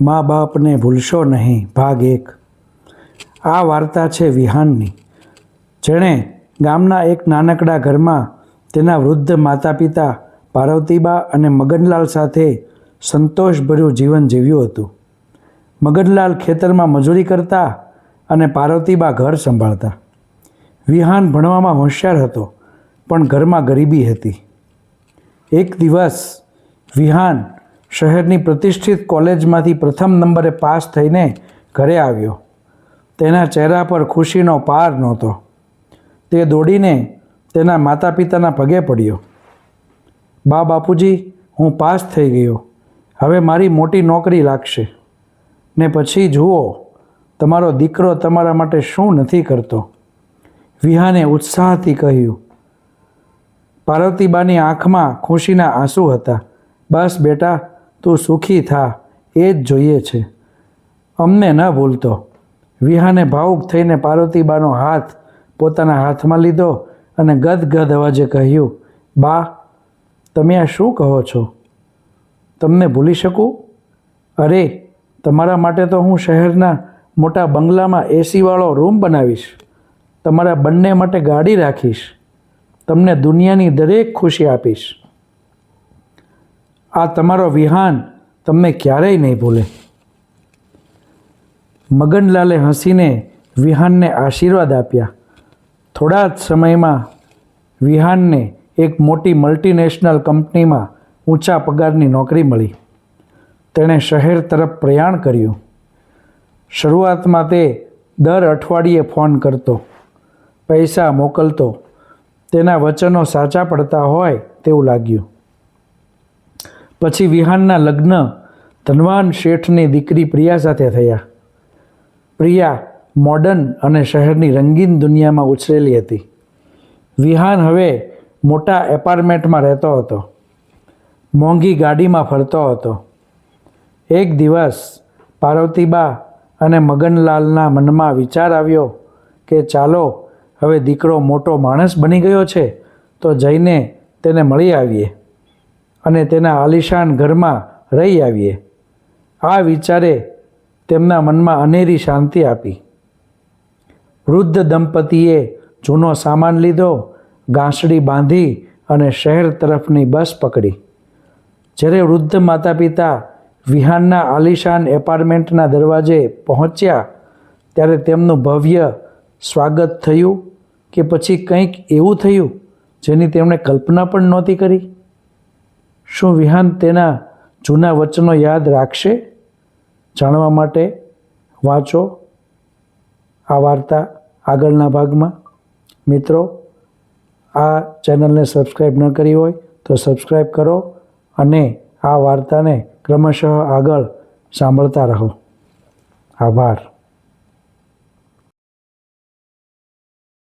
મા બાપને ભૂલશો નહીં, ભાગ એક. આ વાર્તા છે વિહાનની. જેણે ગામના એક નાનકડા ઘરમાં તેના વૃદ્ધ માતા પિતા પાર્વતીબા અને મગનલાલ સાથે સંતોષભર્યું જીવન જીવ્યું હતું. મગનલાલ ખેતરમાં મજૂરી કરતા અને પાર્વતીબા ઘર સંભાળતા. વિહાન ભણવામાં હોશિયાર હતો, પણ ઘરમાં ગરીબી હતી. એક દિવસ વિહાન શહેરની પ્રતિષ્ઠિત કોલેજમાંથી પ્રથમ નંબરે પાસ થઈને ઘરે આવ્યો. તેના ચહેરા પર ખુશીનો પાર નહોતો. તે દોડીને તેના માતા પિતાના પગે પડ્યો. બા બાપુજી, હું પાસ થઈ ગયો. હવે મારી મોટી નોકરી લાગશે. ને પછી જુઓ, તમારો દીકરો તમારા માટે શું નથી કરતો. વિહાને ઉત્સાહથી કહ્યું. પાર્વતીબાની આંખમાં ખુશીના આંસુ હતા. બસ બેટા તું સુખી થા, એ જ જોઈએ છે. અમને ન ભૂલતો. વિહાને ભાવુક થઈને પાર્વતીબાનો હાથ પોતાના હાથમાં લીધો અને ગદગદ અવાજે કહ્યું, બા, તમે આ શું કહો છો? તમને ભૂલી શકું? અરે, તમારા માટે તો હું શહેરના મોટા બંગલામાં એસીવાળો રૂમ બનાવીશ. તમારા બંને માટે ગાડી રાખીશ. તમને દુનિયાની દરેક ખુશી આપીશ. આ તમારો વિહાન તમને ક્યારેય નહીં ભૂલે. મગનલાલે હસીને વિહાનને આશીર્વાદ આપ્યા. થોડા જ સમયમાં વિહાનને એક મોટી મલ્ટીનેશનલ કંપનીમાં ઊંચા પગારની નોકરી મળી. તેણે શહેર તરફ પ્રયાણ કર્યું. શરૂઆતમાં તે દર અઠવાડિયે ફોન કરતો. પૈસા મોકલતો. તેના વચનો સાચા પડતા હોય તેવું લાગ્યું. પછી વિહાનના લગ્ન ધનવાન શેઠની દીકરી પ્રિયા સાથે થયા. પ્રિયા મોડર્ન અને શહેરની રંગીન દુનિયામાં ઉછરેલી હતી. વિહાન હવે મોટા એપાર્ટમેન્ટમાં રહેતો હતો. મોંઘી ગાડીમાં ફરતો હતો. એક દિવસ પાર્વતીબા અને મગનલાલના મનમાં વિચાર આવ્યો કે ચાલો, હવે દીકરો મોટો માણસ બની ગયો છે, તો જઈને તેને મળી આવીએ. અને તેના આલિશાન ઘરમાં રહી આવીએ. આ વિચારે તેમના મનમાં અનેરી શાંતિ આપી. વૃદ્ધ દંપતીએ જૂનો સામાન લીધો, ગાંસડી બાંધી અને શહેર તરફની બસ પકડી. જ્યારે વૃદ્ધ માતા પિતા વિહાનના આલિશાન એપાર્ટમેન્ટના દરવાજે પહોંચ્યા, ત્યારે તેમનું ભવ્ય સ્વાગત થયું કે પછી કંઈક એવું થયું જેની તેમણે કલ્પના પણ નહોતી કરી. શું વિહાન તેના જૂના વચનો યાદ રાખશે? જાણવા માટે વાંચો આ વાર્તા આગળના ભાગમાં. મિત્રો, આ ચેનલને સબસ્ક્રાઈબ ન કરી હોય તો સબસ્ક્રાઈબ કરો અને આ વાર્તાને ક્રમશઃ આગળ સાંભળતા રહો. આભાર.